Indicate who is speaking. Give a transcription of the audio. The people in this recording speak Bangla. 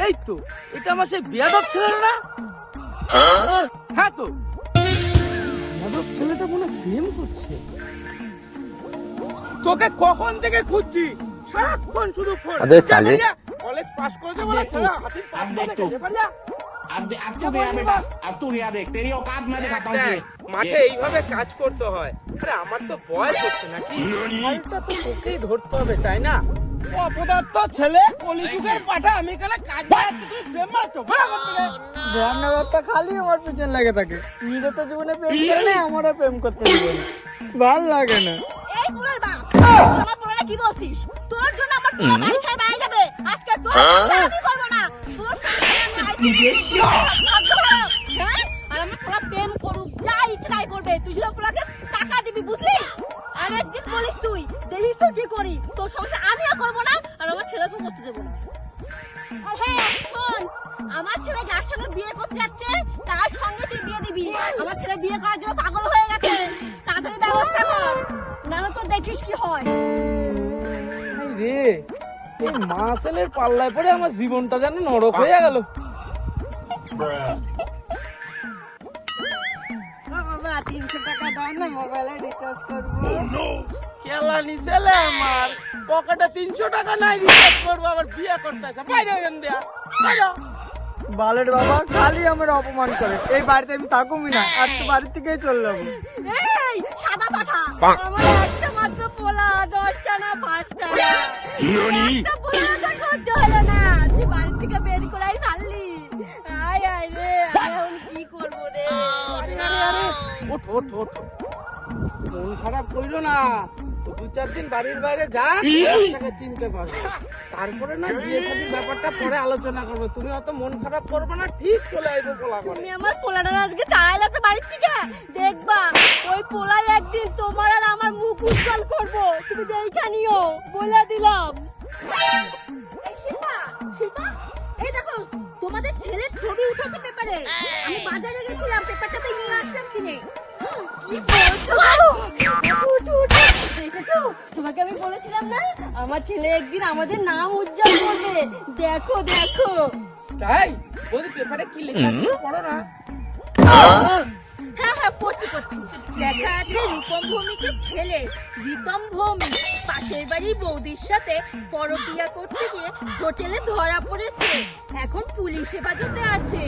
Speaker 1: এই তো এটা আমার সেই বিয়াদব ছেলে না? হ্যাঁ তো। বিয়াদব ছেলেটা মনে প্রেম করছে। তোকে কখন থেকে খুঁজছি? সারাক্ষণ শুধু কলেজ করেছে বলে ছেলে হাতির করে কাজ করতে হয়। আমার তো না?
Speaker 2: খালি আমার পিছনে লাগে থাকে। নিজে তো জীবনে প্রেম করে আমারও প্রেম করতে ভালো লাগে না।
Speaker 3: কি বলছিস? তোর জন্য আমার বাড়ি ছাড়া বাইরে যাবে। আজকে তোর ভাগ্য ভালো, হ্যাঁ আর আমার প্রেম করুক যা ইচ্ছে তাই করবে তুই টাকা দিবি বুঝলি আর একদিন বলিস তুই দেখিস তো কি করি তোর সংসার আমিও করব না আর আমার ছেলেকেও করতে দেবো না আর শোন আমার ছেলে যার সঙ্গে বিয়ে করতে যাচ্ছে তার সঙ্গে তুই বিয়ে দিবি আমার ছেলে বিয়ে করার জন্য পাগল হয়ে গেছে তাড়াতাড়ি ব্যবস্থা কর তো দেখিস কি হয়
Speaker 1: রে এই পাল্লায় পড়ে আমার জীবনটা যেন নরক হয়ে গেল।
Speaker 2: বাবা তিনশো টাকা দাও না মোবাইলে রিচার্জ করব
Speaker 1: কেলানি ছেলে আমার পকেটে তিনশো টাকা নাই রিচার্জ করব আবার বিয়ে বাইরে দেয়া
Speaker 2: বালের বাবা খালি আমার অপমান করে এই বাড়িতে আমি থাকুমি না আর তো বাড়ি থেকেই চলে যাব
Speaker 3: সাদা পাঠা। আমার একটা মাত্র পোলা দশটা না পাঁচটা।
Speaker 1: ওঠ ওঠ ওঠ। মন খারাপ করিল না। তো দু চার দিন বাড়ির বাইরে যা তাকে চিনতে পারবে। তারপরে না বিয়ে শাদীর ব্যাপারটা পরে আলোচনা করবে। তুমি অত মন খারাপ করবে না ঠিক চলে আসব পোলা করে
Speaker 3: তুমি আমার পোলাটা আজকে চালাই যাচ্ছে বাড়ির থেকে? দেখবা ওই পোলাই একদিন তোমার আর আমার মুখ উজ্জ্বল করব। তুমি দেখা নিও বলে দিলাম। এই দেখো তোমাদের ছেলের ছবি উঠেছে পেপারে। আমি বাজারে গেছিলাম পেপারটাতে নিয়ে দেখেছ তোমাকে আমি বলেছিলাম না? আমার ছেলে একদিন আমাদের নাম উজ্জ্বল করবে। দেখো দেখো।
Speaker 1: তাই? পেপারে কি লেখা পড়ো না।
Speaker 3: হ্যাঁ হ্যাঁ পড়ছি পড়ছি। লেখা আছে রূপম ভৌমিকের ছেলে রিতম ভৌমিক। পাশের বাড়ির বৌদির সাথে পরকিয়া করতে গিয়ে হোটেলে ধরা পড়েছে। এখন পুলিশ হেফাজতে আছে।